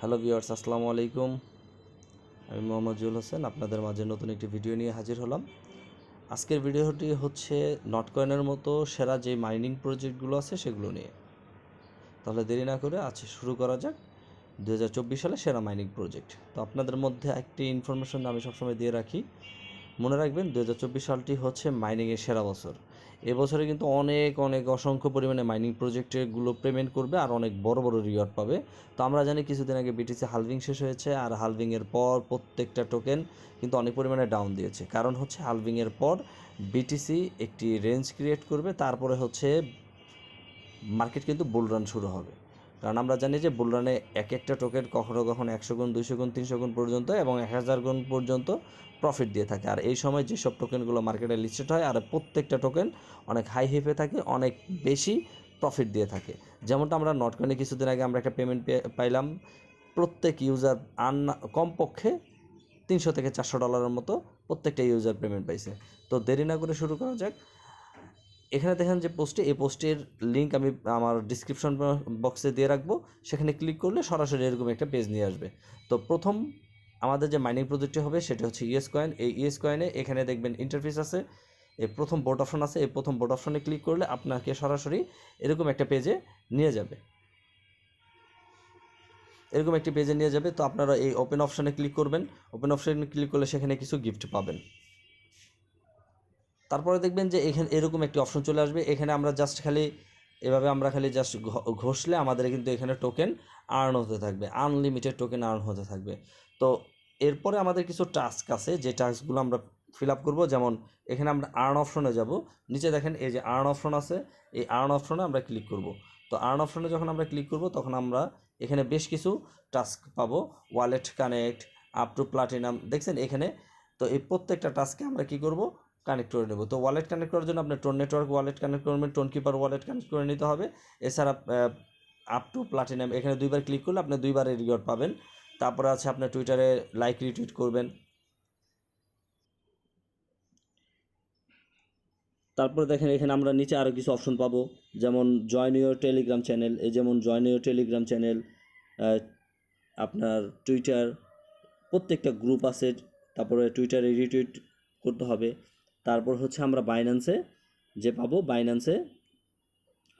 Hello viewers, আসসালামু আলাইকুম। আমি মোহাম্মদ জুল হোসেন, আপনাদের মাঝে নতুন একটি ভিডিও নিয়ে হাজির হলাম। আজকের ভিডিওটি হচ্ছে নটকয়েনের মতো সেরা যে মাইনিং প্রজেক্টগুলো আছে সেগুলো নিয়ে। তাহলে দেরি না করে আজকে শুরু করা যাক। দু হাজার চব্বিশ সালে সেরা মাইনিং প্রজেক্ট। তো আপনাদের মধ্যে একটি ইনফরমেশন আমি সবসময় দিয়ে রাখি। মনে রাখবেন দু হাজার চব্বিশ সালটি হচ্ছে মাইনিংয়ের সেরা বছর। এবছরে কিন্তু অনেক অনেক অসংখ্য পরিমাণে মাইনিং প্রজেক্টগুলো পেমেন্ট করবে আর অনেক বড় বড় রিওয়ার্ড পাবে। তো আমরা জানি কিছুদিন আগে বিটিসি হালভিং শেষ হয়েছে আর হালভিংয়ের পর প্রত্যেকটা টোকেন কিন্তু অনেক পরিমাণে ডাউন দিয়েছে। কারণ হচ্ছে হালভিংয়ের পর বিটিসি একটি রেঞ্জ ক্রিয়েট করবে, তারপরে হচ্ছে মার্কেট কিন্তু বুল রান শুরু হবে। কারণ আমরা জানি যে বুল রানে এক একটা টোকেন কখনো কখনো একশো গুণ, দুইশো গুণ, তিনশো গুণ পর্যন্ত এবং এক হাজার গুণ পর্যন্ত প্রফিট দিয়ে থাকে। আর এই সময় যেসব টোকেনগুলো মার্কেটে লিস্টেড হয়, আর প্রত্যেকটা টোকেন অনেক হাই হিপে থাকে, অনেক বেশি প্রফিট দিয়ে থাকে। যেমনটা আমরা নটকয়েনে কিছুদিন আগে আমরা একটা পেমেন্ট পাইলাম, প্রত্যেক ইউজার আন কমপক্ষে তিনশো থেকে চারশো ডলারের মতো প্রত্যেকটা ইউজার পেমেন্ট পাইছে। তো দেরি না করে শুরু করা যাক। এখানে দেখেন যে পোস্টে এই পোস্টের লিঙ্ক আমি আমার ডিসক্রিপশন বক্সে দিয়ে রাখব। সেখানে ক্লিক করলে সরাসরি এরকম একটা পেজ নিয়ে আসবে। তো প্রথম আমাদের যে মাইনিং প্রজেক্টটি হবে সেটা হচ্ছে ইএস কয়েন এই ইএস কয়েনে এখানে দেখবেন ইন্টারফেস আছে এই প্রথম বোর্ড অপশন আছে, এই প্রথম বোর্ড অপশনে ক্লিক করলে আপনাকে সরাসরি এরকম একটা পেজে নিয়ে যাবে। এরকম একটি পেজে নিয়ে যাবে। তো আপনারা এই ওপেন অপশনে ক্লিক করবেন। ওপেন অপশনে ক্লিক করলে সেখানে কিছু গিফট পাবেন। তারপরে দেখবেন যে এখানে, এরকম একটি অপশন চলে আসবে। এখানে আমরা জাস্ট খালি, এভাবে আমরা খালি জাস্ট ঘষলে আমাদের কিন্তু এখানে টোকেন আর্ন হতে থাকবে। আনলিমিটেড টোকেন আর্ন হতে থাকবে। তো এরপরে আমাদের কিছু টাস্ক আছে, যে টাস্কগুলো আমরা ফিল আপ করব। যেমন এখানে আমরা আর্ন অপশনে যাব। নিচে দেখেন এই যে আর্ন অপশন আছে, এই আর্ন অপশনে আমরা ক্লিক করব। তো আর্ন অপশনে যখন আমরা ক্লিক করব, তখন আমরা এখানে বেশ কিছু টাস্ক পাবো। Wallet connect up to platinum দেখছেন এখানে? তো এই প্রত্যেকটা টাস্কে আমরা কি করব? কানেক্ট করে নেব। তো ওয়ালেট কানেক্ট করার জন্য আপনার টোন নেটওয়ার্ক ওয়ালেট কানেক্ট করবেন টোন কিপার ওয়ালেট কানেক্ট করে নিতে হবে। এছাড়া আপ টু প্লাটিনাম এখানে দুইবার ক্লিক করলে আপনি দুইবারের রিওয়ার্ড পাবেন। তারপরে আছে আপনার টুইটারে লাইক রিটুইট করবেন। তারপরে দেখেন এখানে আমরা নিচে আরও কিছু অপশন পাবো, যেমন জয়েন ইউর টেলিগ্রাম চ্যানেল এই যেমন জয়েন ইউর টেলিগ্রাম চ্যানেল আপনার টুইটার প্রত্যেকটা গ্রুপ আছে, তারপরে টুইটারে রিটুইট করতে হবে। তারপর হচ্ছে আমরা বাইন্যান্সে যে পাবো বাইন্যান্সে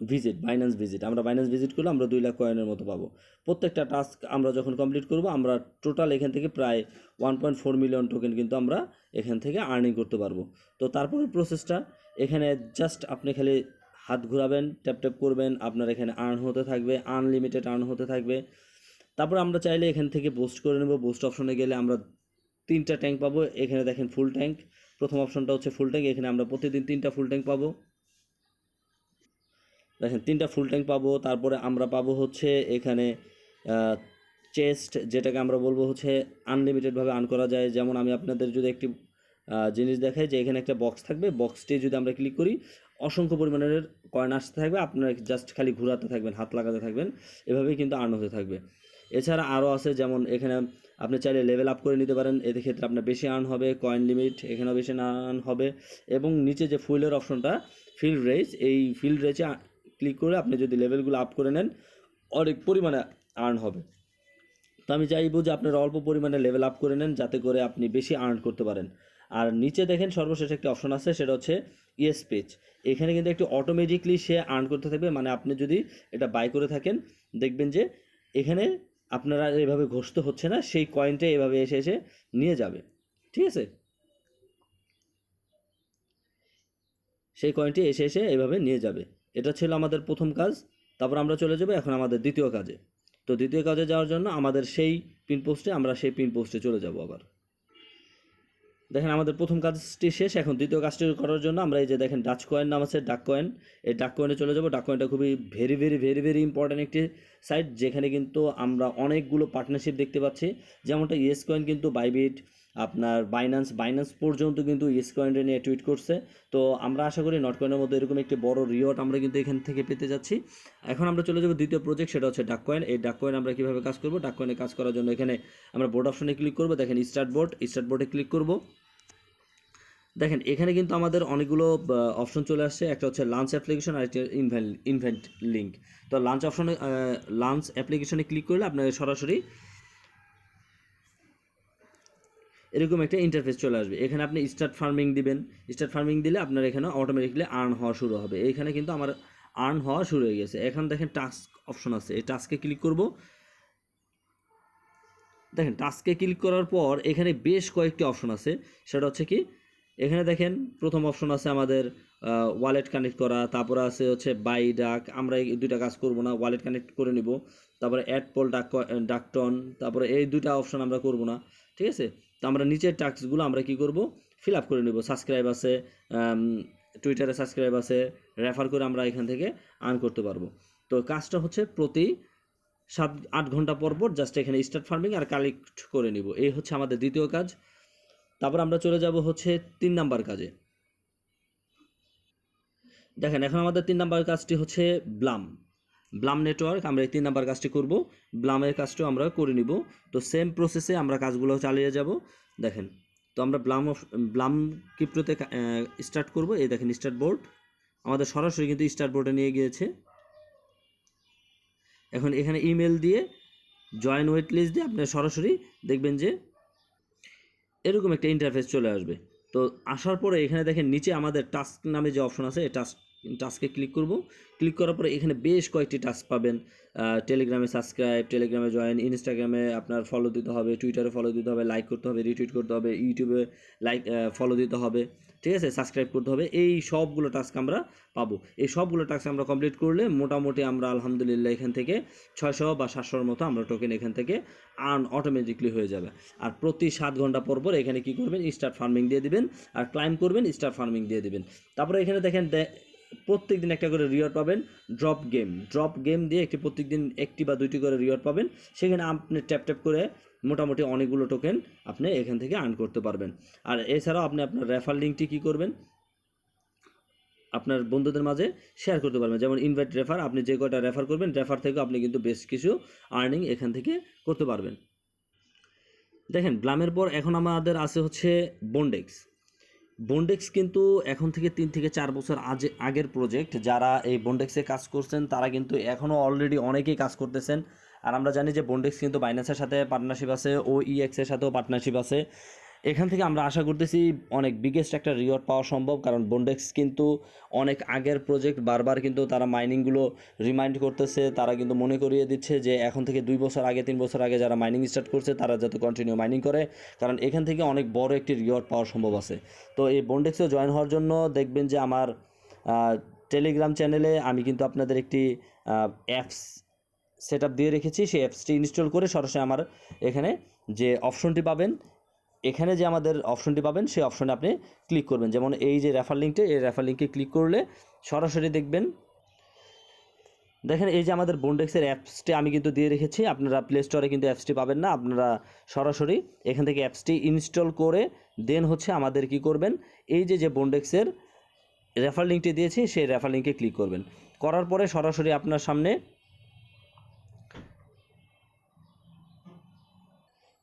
ভিজিট বাইন্যান্স ভিজিট আমরা বাইন্যান্স ভিজিট করলে আমরা দুই লাখ কয়েনের মতো পাবো। প্রত্যেকটা টাস্ক আমরা যখন কমপ্লিট করব, আমরা টোটাল এখান থেকে প্রায় one point four million token কিন্তু আমরা এখান থেকে আর্নিং করতে পারব। তো তারপরে প্রসেসটা এখানে জাস্ট আপনি খালি হাত ঘোরাবেন ট্যাপ ট্যাপ করবেন, আপনার এখানে আর্ন হতে থাকবে আনলিমিটেড আর্ন হতে থাকবে। তারপর আমরা চাইলে এখান থেকে বোস্ট করে নেব। বোস্ট অপশনে গেলে আমরা তিনটা ট্যাঙ্ক পাবো। এখানে দেখেন ফুল ট্যাঙ্ক প্রথম অপশনটা হচ্ছে ফুল ট্যাঙ্ক এখানে আমরা প্রতিদিন তিনটা ফুল ট্যাঙ্ক পাবো। দেখেন, তিনটা ফুল ট্যাঙ্ক পাবো, তারপরে আমরা পাবো হচ্ছে এখানে চেস্ট যেটাকে আমরা বলব হচ্ছে আনলিমিটেডভাবে আর্ন করা যায়। যেমন আমি আপনাদের যদি একটি জিনিস দেখাই যে এখানে একটা বক্স থাকবে বক্সটি যদি আমরা ক্লিক করি, অসংখ্য পরিমাণের কয়েন আসতে থাকবে, আপনারা জাস্ট খালি ঘোরাতে থাকবেন, হাত লাগাতে থাকবেন, এভাবেই কিন্তু আর্ন হতে থাকবে। এছাড়া আরও আছে, যেমন এখানে আপনি চাইলে লেভেল আপ করে নিতে পারেন। এতে ক্ষেত্রে আপনার বেশি আর্ন হবে কয়েন লিমিট এখানেও বেশি আর্ন হবে এবং নিচে যে ফুলের অপশনটা ফিল্ড রেজ এই ফিল্ড রেজে ক্লিক করে আপনি যদি লেভেলগুলো আপ করে নেন, অনেক পরিমাণে আর্ন হবে। তো আমি চাইব যে আপনারা অল্প পরিমাণে লেভেল আপ করে নেন, যাতে করে আপনি বেশি আর্ন করতে পারেন। আর নিচে দেখেন সর্বশেষ একটি অপশন আছে, সেটা হচ্ছে ইয়েস পেজ এখানে কিন্তু একটু অটোমেটিকলি সে আর্ন করতে থাকবে। মানে আপনি যদি এটা বাই করে থাকেন, দেখবেন যে এখানে আপনারা এভাবে ঘষতে হচ্ছে না, সেই কয়েনটা এভাবে এসে এসে নিয়ে যাবে। ঠিক আছে? সেই কয়েনটি এসে এসে এভাবে নিয়ে যাবে। এটা ছিল আমাদের প্রথম কাজ, তারপর আমরা চলে যাব এখন আমাদের দ্বিতীয় কাজে। তো দ্বিতীয় কাজে যাওয়ার জন্য আমাদের সেই পিন পোস্টে আমরা সেই পিন পোস্টে চলে যাব আবার। দেখেন আমাদের প্রথম কাজটি শেষ, এখন দ্বিতীয় কাজটি করার জন্য আমরা এই যে দেখেন ডাচ কয়েন নাম আছে ডাক কয়েন এই ডাক কয়েনে চলে যাব। ডাক কয়েনটা খুবই very very very very important একটি সাইট যেখানে কিন্তু আমরা অনেকগুলো পার্টনারশিপ দেখতে পাচ্ছি। যেমনটা ইয়েস কয়েন কিন্তু বাইবিট আপনার বাইন্যান্স বাইন্যান্স পর্যন্ত কিন্তু ইয়েস কয়েনটা নিয়ে টুইট করছে। তো আমরা আশা করি নট কয়েনের মধ্যে এরকম একটি বড় রিওয়ার্ড আমরা কিন্তু এখান থেকে পেতে যাচ্ছি। এখন আমরা চলে যাব দ্বিতীয় প্রজেক্ট সেটা হচ্ছে ডাক কয়েন এই ডাক কয়েন আমরা কীভাবে কাজ করব? ডাক কয়েনে কাজ করার জন্য এখানে আমরা বোর্ড অপশনে ক্লিক করব। দেখেন স্টার্ট বোর্ড স্টার্ট বোর্ডে ক্লিক করব। দেখেন, এখানে কিন্তু আমাদের অনেকগুলো অপশন চলে আসছে। একটা হচ্ছে লাঞ্চ অ্যাপ্লিকেশন আর একটা ইনভেন্ট ইনভেন্ট লিঙ্ক তো লাঞ্চ অপশনে লাঞ্চ অ্যাপ্লিকেশনে ক্লিক করলে আপনার সরাসরি এরকম একটা ইন্টারফেস চলে আসবে। এখানে আপনি স্টার্ট ফার্মিং দিবেন। স্টার্ট ফার্মিং দিলে আপনার এখানে অটোমেটিকলি আর্ন হওয়া শুরু হবে। এইখানে কিন্তু আমার আর্ন হওয়া শুরু হয়ে গেছে। এখন দেখেন টাস্ক অপশন আছে। এই টাস্কে ক্লিক করব। দেখেন টাস্কে ক্লিক করার পর এখানে বেশ কয়েকটি অপশন আছে। সেটা হচ্ছে কি এখানে দেখেন প্রথম অপশন আছে আমাদের ওয়ালেট কানেক্ট করা, তারপরে আছে হচ্ছে বাই ডাক আমরা এই দুইটা কাজ করব না ওয়ালেট কানেক্ট করে নিব, তারপরে অ্যাড পোল ডাক ডাকটন তারপরে এই দুইটা অপশন আমরা করব না, ঠিক আছে? তো আমরা নিচের টাস্কগুলো আমরা কি করব? ফিল আপ করে নেব সাবস্ক্রাইব আছে টুইটারে সাবস্ক্রাইব আছে রেফার করে আমরা এখান থেকে আর্ন করতে পারব। তো কাজটা হচ্ছে প্রতি সাত, আট ঘণ্টা পর পর জাস্ট এখানে স্টার্ট ফার্মিং আর কালেক্ট করে নিব, এই হচ্ছে আমাদের দ্বিতীয় কাজ। তারপর আমরা চলে যাব হচ্ছে তিন নাম্বার কাজে। দেখেন, এখন আমাদের তিন নাম্বার কাজটি হচ্ছে ব্লাম। ব্লাম নেটওয়ার্ক, আমরা এই তিন নাম্বার কাজটি করব। ব্লামের কাজটিও আমরা করে নিব। তো সেম প্রসেসে আমরা কাজগুলো চালিয়ে যাব। দেখেন, তো আমরা ব্লাম ব্লাম ক্রিপ্টোতে স্টার্ট করব। এই দেখেন স্টার্ট বোর্ড আমাদের সরাসরি কিন্তু স্টার্ট বোর্ডে নিয়ে গিয়েছে। এখন এখানে ইমেল দিয়ে জয়েন ওয়েট লিস্ট দিয়ে আপনি সরাসরি দেখবেন যে এরকম একটা ইন্টারফেস চলে আসবে। তো আসার পরে এখানে দেখেন নিচে আমাদের টাস্ক নামে যে অপশন আছে টাস্ক টাস্কে ক্লিক করব। ক্লিক করার পরে এখানে বেশ কয়েকটি টাস্ক পাবেন। টেলিগ্রামে সাবস্ক্রাইব টেলিগ্রামে জয়েন ইনস্টাগ্রামে আপনার ফলো দিতে হবে টুইটারে ফলো দিতে হবে লাইক করতে হবে রিটুইট করতে হবে ইউটিউবে লাইক ফলো দিতে হবে। ঠিক আছে? সাবস্ক্রাইব করতে হবে। এই সবগুলো টাস্ক আমরা পাবো। এই সবগুলো টাস্ক আমরা কমপ্লিট করলে মোটামুটি আমরা আলহামদুলিল্লাহ এখান থেকে ছয়শো বা সাতশোর মতো আমরা টোকেন এখান থেকে আর্ন অটোমেটিকলি হয়ে যাবে। আর প্রতি সাত ঘণ্টা পর পর এখানে কী করবেন? স্টার ফার্মিং দিয়ে দিবেন। আর ক্লাইম করবেন স্টার ফার্মিং দিয়ে দিবেন। তারপরে এখানে দেখেন প্রত্যেক দিন একটা করে রিওয়ার্ড পাবেন। ড্রপ গেম ড্রপ গেম দিয়ে একটি প্রত্যেক দিন একটি বা দুইটি করে রিওয়ার্ড পাবেন। সেখানে আপনি ট্যাপ ট্যাপ করে মোটামুটি অনেকগুলো টোকেন আপনি এখান থেকে আর্ন করতে পারবেন। আর এছাড়াও আপনি আপনার রেফার লিঙ্কটি কী করবেন? আপনার বন্ধুদের মাঝে শেয়ার করতে পারবেন। যেমন ইনভাইট রেফার আপনি যে কয়টা রেফার করবেন রেফার থেকেও আপনি কিন্তু বেশ কিছু আর্নিং এখান থেকে করতে পারবেন। দেখেন ব্লামের পর এখন আমাদের আছে হচ্ছে বন্ডেক্স বন্ডেক্স কিন্তু এখন থেকে তিন থেকে চার বছর আজ, আগের প্রজেক্ট যারা এই বন্ডেক্সে কাজ করছেন, তারা কিন্তু এখনও অলরেডি অনেকেই কাজ করতেছেন। আর আমরা জানি যে বন্ডেক্স কিন্তু বাইন্যান্সের সাথে পার্টনারশিপ আছে ও ইএক্সের সাথেও পার্টনারশিপ আছে। এখান থেকে আমরা আশা করতেছি অনেক বিগেস্ট একটা রিওয়ার্ড পাওয়া সম্ভব, কারণ বন্ডেক্স কিন্তু অনেক আগের প্রজেক্ট বারবার কিন্তু তারা মাইনিংগুলো রিমাইন্ড করতেছে। তারা কিন্তু মনে করিয়ে দিচ্ছে যে এখন থেকে দুই বছর আগে, তিন বছর আগে যারা মাইনিং স্টার্ট করছে, তারা যাতে কন্টিনিউ মাইনিং করে, কারণ এখান থেকে অনেক বড় একটি রিওয়ার্ড পাওয়া সম্ভব আছে। তো এই বন্ডেক্সে জয়েন হওয়ার জন্য দেখবেন যে আমার টেলিগ্রাম চ্যানেলে আমি কিন্তু আপনাদের একটি অ্যাপস সেট দিয়ে রেখেছি, সেই অ্যাপসটি ইনস্টল করে সরাসরি আমার এখানে যে অপশনটি পাবেন, এখানে যে আমাদের অপশনটি পাবেন, সেই অপশনে আপনি ক্লিক করবেন। যেমন এই যে রেফার লিঙ্কটি এই রেফার লিঙ্কে ক্লিক করলে সরাসরি দেখবেন, দেখেন এই যে আমাদের বন্ডেক্সের অ্যাপসটি আমি কিন্তু দিয়ে রেখেছি, আপনারা প্লে স্টোরে কিন্তু অ্যাপসটি পাবেন না, আপনারা সরাসরি এখান থেকে অ্যাপসটি ইনস্টল করে দেন হচ্ছে আমাদের কি করবেন, এই যে যে বন্ডেক্সের রেফার লিঙ্কটি দিয়েছি, সেই রেফার লিঙ্কে ক্লিক করবেন। করার পরে সরাসরি আপনার সামনে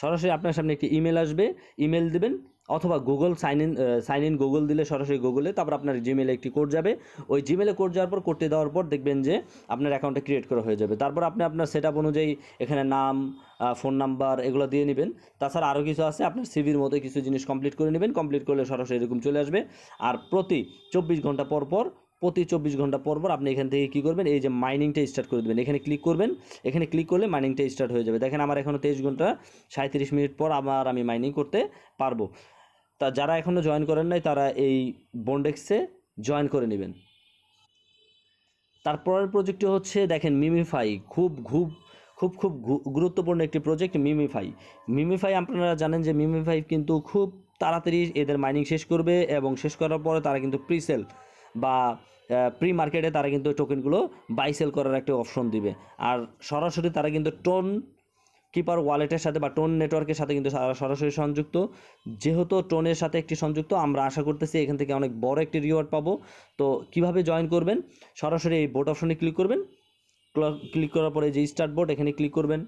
সরাসরি আপনার সামনে একটি ইমেল আসবে। ইমেল দেবেন অথবা Google sign in sign in Google দিলে সরাসরি গুগলে তারপর আপনার জিমেলে একটি কোড যাবে। ওই জিমেলে কোড যাওয়ার পর কোডটি দেওয়ার পর দেখবেন যে আপনার অ্যাকাউন্টটা ক্রিয়েট করা হয়ে যাবে। তারপর আপনি আপনার সেট অনুযায়ী এখানে নাম ফোন নাম্বার এগুলো দিয়ে নেবেন। তাছাড়া আরও কিছু আছে, আপনার সিভির মতো কিছু জিনিস কমপ্লিট করে নেবেন। কমপ্লিট করলে সরাসরি এরকম চলে আসবে। আর প্রতি চব্বিশ ঘণ্টা পর পর প্রতি চব্বিশ ঘণ্টা পর পর আপনি এখান থেকে কী করবেন? এই যে মাইনিংটা স্টার্ট করে দেবেন। এখানে ক্লিক করবেন। এখানে ক্লিক করলে মাইনিংটা স্টার্ট হয়ে যাবে। দেখেন আমার এখনও তেইশ ঘণ্টা সাঁত্রিশ মিনিট পর আবার আমি মাইনিং করতে পারব। তা যারা এখনও জয়েন করেন নাই, তারা এই বন্ডেক্সে জয়েন করে নেবেন। তারপরের প্রজেক্টটি হচ্ছে, দেখেন মিমিফাই খুব খুব খুব খুব গুরুত্বপূর্ণ একটি প্রজেক্ট মিমিফাই মিমিফাই আপনারা জানেন যে মিমিফাই কিন্তু খুব তাড়াতাড়ি এদের মাইনিং শেষ করবে এবং শেষ করার পরে তারা কিন্তু প্রিসেল বা প্রি মার্কেটে তারা কিন্তু টোকেনগুলো বাই সেল করার একটা অপশন দিবে। আর সরাসরি তারা কিন্তু টোন কিপার ওয়ালেটের সাথে বা টোন নেটওয়ার্কের সাথে কিন্তু সরাসরি সংযুক্ত। যেহেতু টোনের সাথে একটি সংযুক্ত, আমরা আশা করতেছি এখান থেকে অনেক বড় একটি রিওয়ার্ড পাবো। তো কীভাবে জয়েন করবেন? সরাসরি এই বোট অপশনে ক্লিক করবেন। ক্লিক করার পরে যে স্টার্ট বোর্ড এখানে ক্লিক করবেন।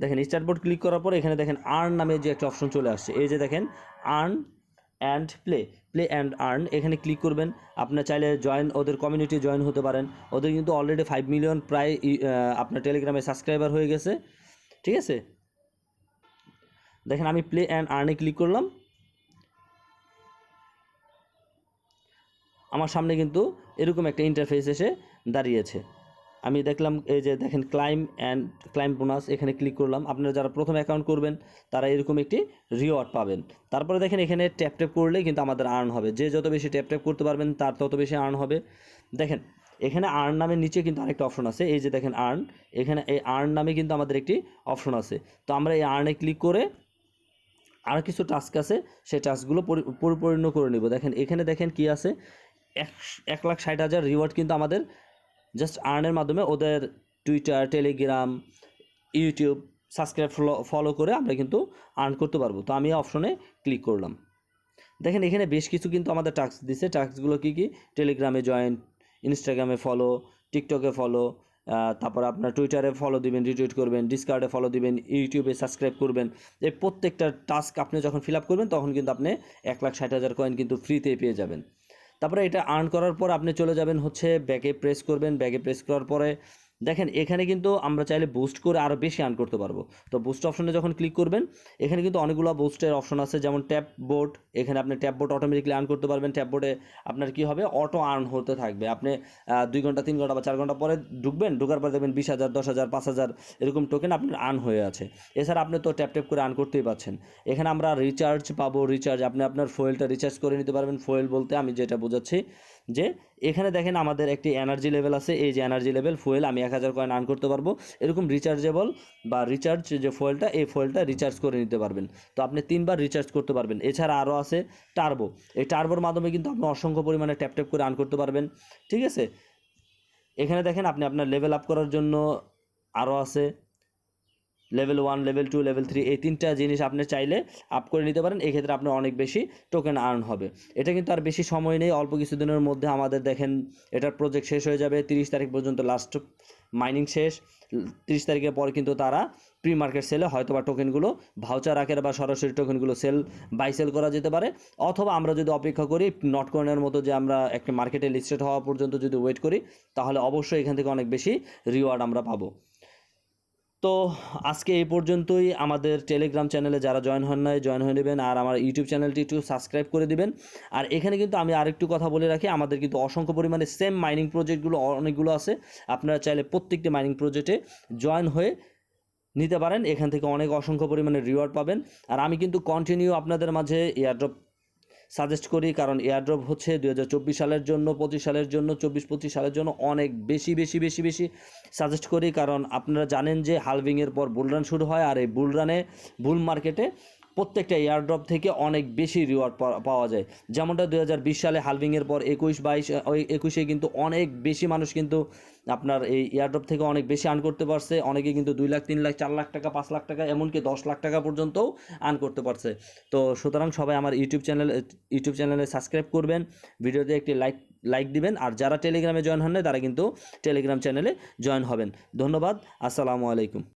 দেখেন স্টার্ট বোর্ড ক্লিক করার পর এখানে দেখেন আর্ন নামে যে একটা অপশন চলে আসছে। এই যে দেখেন earn and play play and earn এখানে ক্লিক করবেন। আপনার চাইলে জয়েন ওদের কমিউনিটি জয়েন হতে পারেন। ওদের কিন্তু অলরেডি ফাইভ মিলিয়ন প্রায় আপনার টেলিগ্রামে সাবস্ক্রাইবার হয়ে গেছে। ঠিক আছে? দেখেন আমি প্লে অ্যান্ড আর্নে ক্লিক করলাম। আমার সামনে কিন্তু এরকম একটা ইন্টারফেস এসে দাঁড়িয়েছে। আমি দেখলাম এই যে দেখেন ক্লাইম অ্যান্ড ক্লাইম বোনাস এখানে ক্লিক করলাম। আপনারা যারা প্রথম অ্যাকাউন্ট করবেন, তারা এরকম একটি রিওয়ার্ড পাবেন। তারপরে দেখেন এখানে ট্যাপ ট্যাপ করলে কিন্তু আমাদের আর্ন হবে। যে যত বেশি ট্যাপ ট্যাপ করতে পারবেন, তার তত বেশি আর্ন হবে। দেখেন, এখানে আর্ন নামের নিচে কিন্তু আরেকটা অপশন আছে। এই যে দেখেন আর্ন এখানে এই আর্ন নামে কিন্তু আমাদের একটি অপশন আছে। তো আমরা এই আর্নে ক্লিক করে আর কিছু টাস্ক আছে, সেই টাস্কগুলো পরি- পরিপূর্ণ করে নেব। দেখেন, এখানে দেখেন কি আছে? এক এক লাখ ষাট হাজার রিওয়ার্ড কিন্তু আমাদের জাস্ট আর্নের মাধ্যমে ওদের Twitter Telegram YouTube subscribe follow follow করে আমরা কিন্তু আর্ন করতে পারব। তো আমি অপশনে ক্লিক করলাম। দেখেন এখানে বেশ কিছু কিন্তু আমাদের টাস্ক দিছে। টাস্কগুলো কী কী? টেলিগ্রামে জয়েন ইনস্টাগ্রামে ফলো টিকটকে ফলো তারপর আপনার টুইটারে ফলো দিবেন রিটুইট করবেন ডিসকার্ডে ফলো দিবেন ইউটিউবে সাবস্ক্রাইব করবেন। এই প্রত্যেকটা টাস্ক আপনি যখন ফিল আপ করবেন, তখন কিন্তু আপনি এক লাখ ষাট হাজার কয়েন কিন্তু ফ্রিতে পেয়ে যাবেন। তারপরে এটা আর্ন করার পর আপনি চলে যাবেন হচ্ছে ব্যাগে প্রেস করবেন। ব্যাগে প্রেস করার পরে দেখেন, এখানে কিন্তু আমরা চাইলে বুস্ট করে আরও বেশি আর্ন করতে পারব। তো বুস্ট অপশনে যখন ক্লিক করবেন, এখানে কিন্তু অনেকগুলো বুস্টের অপশন আছে, যেমন ট্যাপ বোর্ড এখানে আপনি ট্যাপ বোর্ড অটোমেটিকলি আর্ন করতে পারবেন। ট্যাপ বোর্ডে আপনার কী হবে? অটো আর্ন হতে থাকবে। আপনি দুই ঘণ্টা, তিন ঘণ্টা বা চার ঘণ্টা পরে ঢুকবেন, ঢুকার পরে দেখবেন বিশ হাজার, দশ হাজার, পাঁচ হাজার এরকম টোকেন আপনার আর্ন হয়ে আছে। এছাড়া আপনি তো ট্যাপ ট্যাপ করে আর্ন করতেই পারছেন এখানে আমরা রিচার্জ পাবো রিচার্জ আপনি আপনার ফুয়েলটা রিচার্জ করে নিতে পারবেন। ফুয়েল বলতে আমি যেটা বোঝাচ্ছি যে এখানে দেখেন আমাদের একটি এনার্জি লেভেল আছে, এই যে এনার্জি লেভেল ফুয়েল আমি এক হাজার কয়েন আর্ন করতে পারব। এরকম রিচার্জেবল বা রিচার্জ যে ফুয়েলটা এই ফুয়েলটা রিচার্জ করে নিতে পারবেন। তো আপনি তিনবার রিচার্জ করতে পারবেন। এছাড়া আরও আছে টার্বো এই টার্বোর মাধ্যমে কিন্তু আপনি অসংখ্য পরিমাণে ট্যাপ ট্যাপ করে আর্ন করতে পারবেন। ঠিক আছে? এখানে দেখেন আপনি আপনার লেভেল আপ করার জন্য আরও আছে level one level two level three এই তিনটা জিনিস আপনি চাইলে আপ করে নিতে পারেন। এক্ষেত্রে আপনার অনেক বেশি টোকেন আর্ন হবে। এটা কিন্তু আর বেশি সময় নেই। অল্প কিছুদিনের মধ্যে আমাদের দেখেন এটার প্রজেক্ট শেষ হয়ে যাবে। তিরিশ তারিখ পর্যন্ত লাস্ট মাইনিং শেষ। তিরিশ তারিখের পর কিন্তু তারা প্রি মার্কেট সেলে হয়তো বা টোকেনগুলো ভাউচার আকারে বা সরাসরি টোকেনগুলো সেল বাই সেল করা যেতে পারে। অথবা আমরা যদি অপেক্ষা করি নট কয়েনের মতো যে আমরা একটা মার্কেটে লিস্টেড হওয়া পর্যন্ত যদি ওয়েট করি, তাহলে অবশ্যই এখান থেকে অনেক বেশি রিওয়ার্ড আমরা পাবো। তো আজকে এই পর্যন্তই। আমাদের টেলিগ্রাম চ্যানেলে যারা জয়েন হন নাই জয়েন হয়ে নেবেন আর আমার ইউটিউব চ্যানেলটি একটু সাবস্ক্রাইব করে দিবেন। আর এখানে কিন্তু আমি আরেকটু কথা বলে রাখি, আমাদের কিন্তু অসংখ্য পরিমাণে সেম মাইনিং প্রজেক্টগুলো অনেকগুলো আছে। আপনারা চাইলে প্রত্যেকটি মাইনিং প্রজেক্টে জয়েন হয়ে নিতে পারেন। এখান থেকে অনেক অসংখ্য পরিমাণে রিওয়ার্ড পাবেন। আর আমি কিন্তু কন্টিনিউ আপনাদের মাঝে এয়ারড্রপ সাজেস্ট করি, কারণ এয়ারড্রপ হচ্ছে দু সালের জন্য, পঁচিশ সালের জন্য, চব্বিশ, পঁচিশ সালের জন্য অনেক বেশি বেশি বেশি বেশি সাজেস্ট করি। কারণ আপনারা জানেন যে হালভিংয়ের পর বুলরান শুরু হয়, আর এই বুলরানে বুল মার্কেটে প্রত্যেকটা এয়ারড্রপ থেকে অনেক বেশি রিওয়ার্ড পাওয়া যায়। যেমনটা দু হাজার বিশ সালে হালভিংয়ের পর একুশ বাইশ ওই একুশে কিন্তু অনেক বেশি মানুষ কিন্তু আপনার এই এয়ারড্রপ থেকে অনেক বেশি আর্ন করতে পারছে। অনেকে কিন্তু দুই লাখ, তিন লাখ, চার লাখ টাকা, পাঁচ লাখ টাকা, এমনকি দশ লাখ টাকা পর্যন্তও আর্ন করতে পারছে। তো সুতরাং সবাই আমার ইউটিউব চ্যানেল ইউটিউব চ্যানেলে সাবস্ক্রাইব করবেন, ভিডিওতে একটি লাইক লাইক দিবেন, আর যারা টেলিগ্রামে জয়েন হন নাই, তারা কিন্তু টেলিগ্রাম চ্যানেলে জয়েন হবেন। ধন্যবাদ, আসসালামু আলাইকুম।